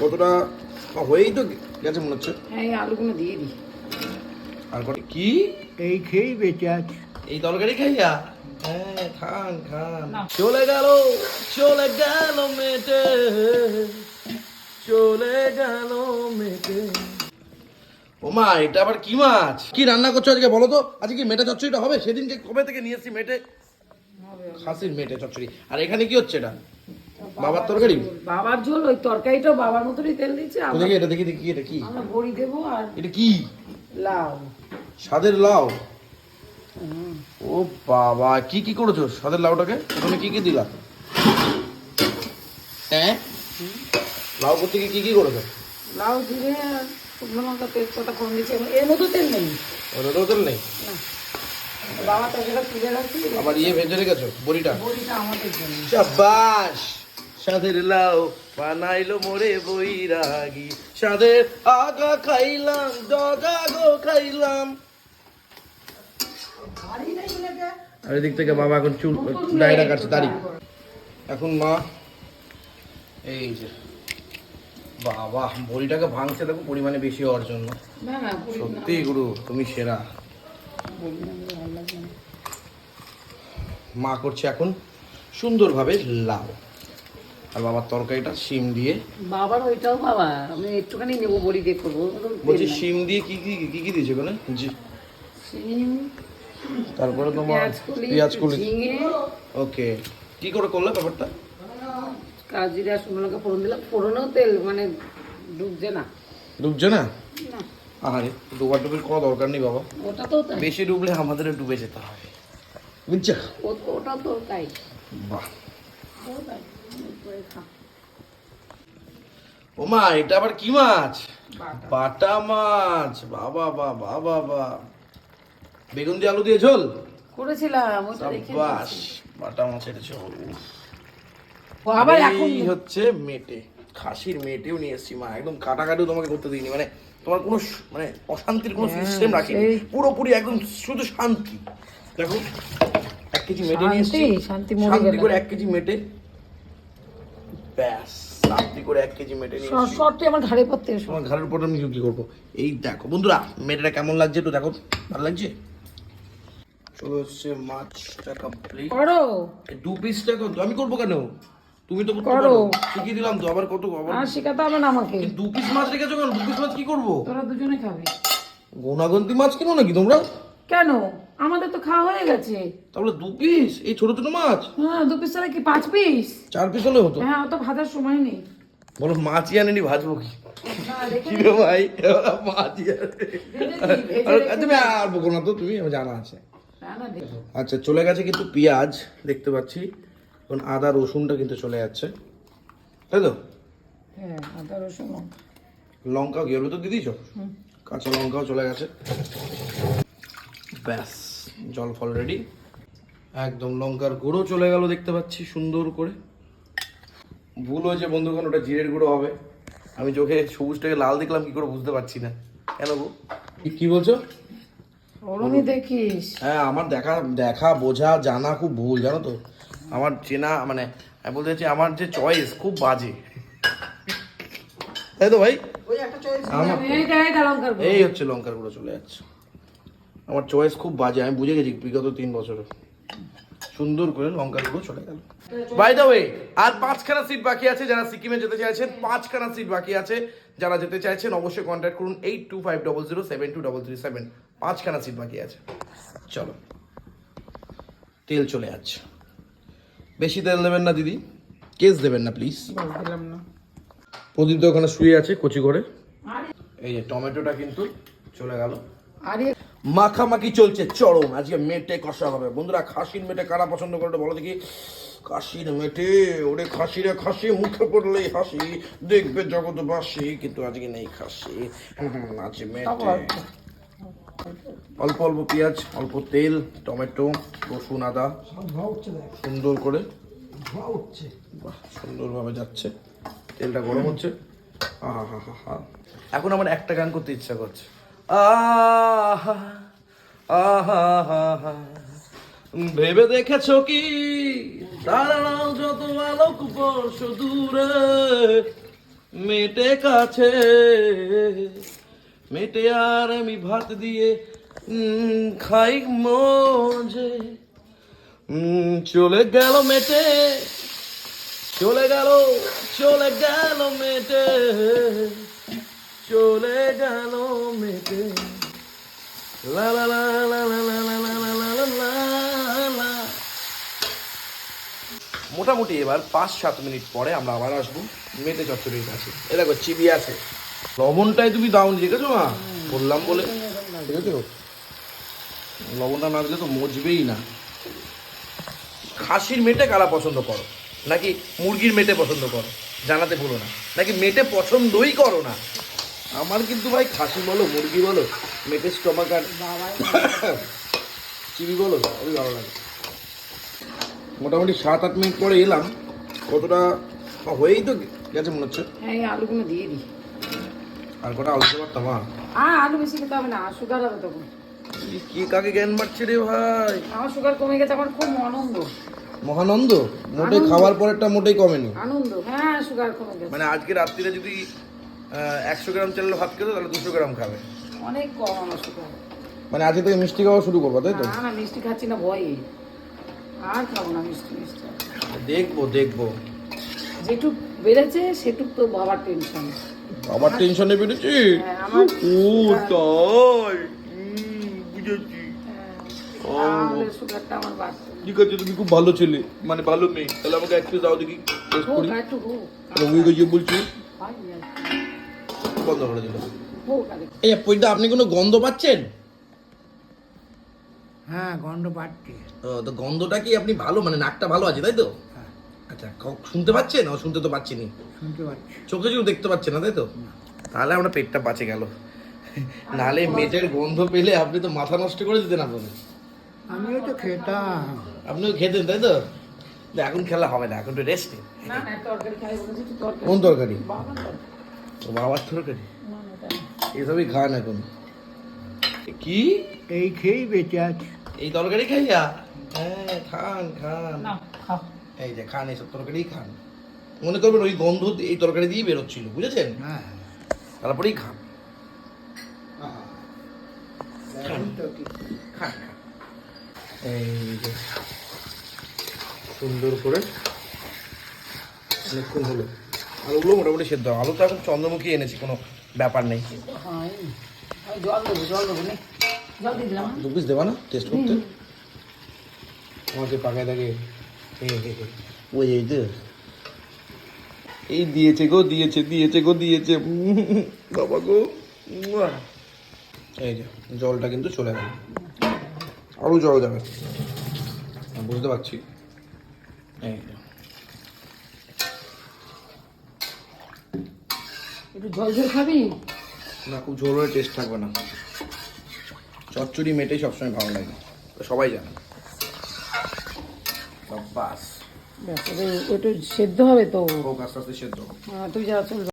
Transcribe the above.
কতটা হয়েই তো গেছে মনে হচ্ছে। হ্যাঁ এই আলুগুলো দিয়ে দিই। আর কত কি? এই খেয়েই বেঁচে আছে। এই তরকারি খাইয়া? হ্যাঁ খান খান। চলে গেল চলে গেল মেটে চলে গেল মেটে ও মা এটা আবার কি মাছ? কি রান্না করছ আজকে বলো তো? আজকে কি মেটে চচ্চড়িটা হবে? সেদিনকে কবে থেকে নিয়ে এসেছি মেটে খাসির মেটে চচ্চড়ি। আর এখানে কি হচ্ছে এটা? বাবার তরকারি? বাবার ঝোল ওই তরকারিটাও বাবার মতনই তেল দিচ্ছে তো দেখি এটা দেখি দেখি এটা কি? আমরা বড়ি দেবো আর এটা কি? লাউ। স্বাদের লাউ? ও বাবা কি কি করেছ? স্বাদের লাউটাকে? তুমি কি কি দিলা? হ্যাঁ? লাউ করতে কি কি করেছ? লাউ দিয়ে আর শুকনো লঙ্কা তেজপাতা ফোড়ন দিচ্ছি এর মধ্যে তেল নেই। তেল নেই? না। বাবা তুলে রাখছি। আবার ইয়ে ভেজে রেখেছো? বড়িটা? বড়িটা আমাদের জন্য। সাদের লাউ বানাইলো মোরে বৈরাগী। সাদের আগা খাইলাম ডগা গো খাইলাম। আর এদিক থেকে বাবা এখন চুল ডায়রা কাটছে দাড়ি। এখন মা এই যে বাবা বড়িটাকে ভাঙছে দেখো পরিমাণে বেশি হওয়ার জন্য। সত্যি গুরু তুমি সেরা। মা করছে এখন সুন্দরভাবে লাউ। আর বাবার তরকারিটা শিম দিয়ে। বাবার ওইটাও বাবা আমি একটুখানি নেব বড়ি দিয়ে করব। বলছি। শিম দিয়ে কি কি কি কি দিয়েছে ওখানে জি। শিম তারপরে তোমার পেঁয়াজ কলি ওকে। কি করে করলে ব্যাপারটা? কাজিরা শুকনো লঙ্কা ফোড়ন দিলাম। ফোড়নেও তেল মানে ডুবছে না। ডুবছে না? না। আরে ডুবার ডুবির কোনো দরকার নেই বাবা। ওটা তো বেশি ডুবলে আমাদের ডুবে যেতে হবে। বুঝছ? ওটা তো তাই। বাহ। ও খা। ও মা এটা আবার কি মাছ? বাটা। মাছ। বাবা বেগুন দিয়ে আলু দিয়ে ঝোল? করেছিলাম বাস বাটা মাছের ঝোল আবার এখন এই হচ্ছে মেটে খাসির মেটেও নিয়ে এসেছি মা। একদম কাটাকাটিও তোমাকে করতে দিইনি। মানে তোমার কোনো মানে অশান্তির কোনো হ্যাঁ, সিস্টেম রাখিনি। সেই। পুরোপুরি একদম শুধু শান্তি। দেখো এক কেজি মেটে নিয়ে এসেছি। শান্তি। করে এক কেজি মেটে ব্যাস শান্তি করে এক কেজি মেটে নিয়ে আমার ঘাড়ে পড়তে এসো। তোমার ঘরের উপর আমি কি করব। এই দেখো বন্ধুরা মেয়েটা কেমন লাগছে একটু দেখো। ভালো লাগছে? চলে এসছে মাছটা কমপ্লিট করো। দু পিস টাকা তো আমি করব কেন? তুমি তো করতে করো। পারো। শিখিয়ে দিলাম তো আবার কত আবার আর শেখাতে হবে না আমাকে। দু পিস মাছ রেখেছো কেন? দু পিস মাছ কি করব? তোরা দুজনে খাবি। গোনাগন্তি মাছ কিনো নাকি তোমরা? কেন? আমাদের তো খাওয়া হয়ে গেছে। তাহলে দু পিস এই ছোট ছোট মাছ? হ্যাঁ দু পিস ছাড়া কি পাঁচ পিস চার পিস হলে হতো। হ্যাঁ অত ভাজার সময় নেই। বলো মাছই আনেনি ভাজবো কি? হ্যাঁ, রে ভাই? মাছই তুমি আর বকো না তো তুমি জানা আছে। আচ্ছা চলে গেছে কিন্তু পেঁয়াজ দেখতে পাচ্ছি। এখন আদা রসুনটা কিন্তু চলে যাচ্ছে। তাই তো? হ্যাঁ আদা রসুন। লঙ্কা। কি ভেতর দিয়ে কাঁচা লঙ্কাও চলে গেছে। ব্যাস জল ফল রেডি একদম লঙ্কার গুঁড়ো চলে গেল দেখতে পাচ্ছি সুন্দর করে। ভুল হয়েছে বন্ধুগণ ওটা জিরের গুঁড়ো হবে। আমি চোখে সবুজটাকে লাল দেখলাম কি করে বুঝতে পারছি না। কেন গো? কি- কি বলছো? ওরমই দেখিস। হ্যাঁ আমার দেখা দেখা বোঝা জানা খুব ভুল জানো তো। আমার চেনা মানে আমি বলতে চাইছি আমার যে চয়েস খুব বাজে। তাই তো ভাই? এই হচ্ছে লঙ্কার গুঁড়ো চলে যাচ্ছে। আমার চয়েস খুব বাজে আমি বুঝে গেছি বিগত তিন বছরে। সুন্দর করে লঙ্কার গুঁড়ো চলে গেল। বাই দ্য ওয়ে আর পাঁচখানা সিট বাকি আছে যারা সিকিমে যেতে চাইছেন পাঁচখানা সিট বাকি আছে যারা যেতে চাইছেন অবশ্যই কন্ট্যাক্ট করুন eight two five double zero seven two double three seven পাঁচখানা সিট বাকি আছে। চলো। তেল চলে যাচ্ছে। বেশি তেল দেবেন না দিদি। কেস দেবেন না প্লিজ দিলাম না। প্রদীপ তো ওখানে শুয়ে আছে কচি করে এই যে টমেটোটা কিন্তু চলে গেল। আরে মাখামাখি চলছে। চরম আজকে মেটে কষা হবে। বন্ধুরা খাসির মেটে কারা পছন্দ করে বলো দেখি। খাসির মেটে ওরে খাসিরে খাসি মুখে পড়লেই হাসি। দেখবে জগৎবাসী কিন্তু আজকে নেই খাসি। আছে মেটে। অল্প অল্প পেঁয়াজ অল্প তেল টমেটো রসুন আদা। সুন্দর করে। বাহ সুন্দরভাবে যাচ্ছে। তেলটা গরম হচ্ছে। আহা হা হা হা এখন আমার একটা গান করতে ইচ্ছা করছে। আহা আহা হা হা ভেবে দেখেছ কি? তারাও যত আলোক বর্ষ দূরে, মেটে কাছে। মেটে আর আমি ভাত দিয়ে খাই মজে। চলে গেল মেটে, চলে গেল চলে গেল মেটে। চলে গেল মেটে লা লা লা লা লা লা লা লা লা লা লা লা। মোটামুটি এবার পাঁচ সাত মিনিট পরে আমরা আবার আসব মেটে চচ্চড়ির কাছে এ দেখো চিবি আছে লবণটাই তুমি দাও আছে মা বললাম বলে ঠিক আছে লবণটা না দিলে তো মজবেই না খাসির মেটে কারা পছন্দ করো নাকি মুরগির মেটে পছন্দ করো জানাতে ভুলো না নাকি মেটে পছন্দই করো না আমার কিন্তু ভাই খাসি বলো মুরগি বলো মেটে স্টমাক আর চিবি বলো খুবই ভালো লাগে। মোটামুটি সাত আট মিনিট পরে এলাম কতটা হয়েই তো গেছে মনে হচ্ছে? হ্যাঁ আলুগুলো দিয়ে দিই। আর কটা আলু পারতাম আর আলু বেশি খেতে হবে না সুগার হবে তখন। কি- কাকে জ্ঞান মারছে রে ভাই? আমার সুগার কমে গেছে আমার খুব আনন্দ মহানন্দ? মোটেই খাওয়ার পরেরটা মোটেই কমেনি। আনন্দ হ্যাঁ সুগার কমে গেছে। মানে আজকে রাত্রিরে যদি একশো গ্রাম চালের ভাত খেতো তাহলে দুশো গ্রাম খাবে। অনেক কম আমার মানে আজকে থেকে মিষ্টি খাওয়া শুরু করব তাই তো? না না মিষ্টি খাচ্ছি না ভয়ে। আর খাব না মিষ্টি মিষ্টি। দেখব দেখব। যেটুক বেড়েছে সেটুক তো বাবার টেনশন আবার টেনশনে বেড়েছি? হ্যাঁ ও তাই? বুঝেছি। বাড়তো ঠিক আছে তুমি খুব ভালো ছেলে মানে ভালো মেয়ে। তাহলে আমাকে একটু দাও দেখি টেস্ট করি। একটু গিয়ে বলছি। হয়। বন্ধ করে দিল। এই পইটা আপনি কোনো গন্ধ পাচ্ছেন? হ্যাঁ গন্ধ পাচ্ছি। ও, তো গন্ধটা কি আপনি ভালো? মানে নাকটা ভালো আছে তাই তো? হ্যাঁ। আচ্ছা শুনতে পাচ্ছেন? ও শুনতে তো শুনতে পাচ্ছি। চোখে চোখ দেখতে পাচ্ছেন না তাই তো? তাহলে আমরা পেটটা বাঁচে গেল। নালে মেটের গন্ধ পেলে আপনি তো মাথা নষ্ট করে দিতেন আপনাদের আমিও তো খেতাম। আপনিও খেতেন তাই তো? এখন খেলা হবে না এখন তো রেস্ট তরকারি তরকারি। কোন তরকারি। বাবার তরকারি ও বাবার তরকারি না না না। এসবই খান এখন। কি? এই খেয়েই বেঁচে আছি। এই তরকারি খাইয়া? হ্যাঁ খান খান। এই যে খান এইসব তরকারি খান। মনে করবেন ওই গন্ধ এই তরকারি দিয়ে বেরোচ্ছিল বুঝেছেন? হ্যাঁ তারপরেই খান। খান খান। এই যে সুন্দর করে অনেকক্ষণ হলো। আলুগুলো মোটামুটি সেদ্ধ। আলু তো এখন চন্দ্রমুখী এনেছি কোনো ব্যাপার নেই। দিলাম দু পিস দেবা না? টেস্ট করতে? আমাকে পাকায় থাকে ওই এই তো এই দিয়েছে গো দিয়েছে দিয়েছে গো দিয়েছে। বাবা গো। এই যে জলটা কিন্তু চলে গেল। আরও জল যাবে আমি বুঝতে পারছি। এই একটু জল ঝোল খাবি? না খুব ঝোল হয়ে টেস্ট থাকবে না। চচ্চড়ি মেটেই সবসময় ভালো লাগে। তো সবাই জানে। বাস ওটা সেদ্ধ হবে তো? আস্তে আস্তে সেদ্ধ হোক। তুই যা চল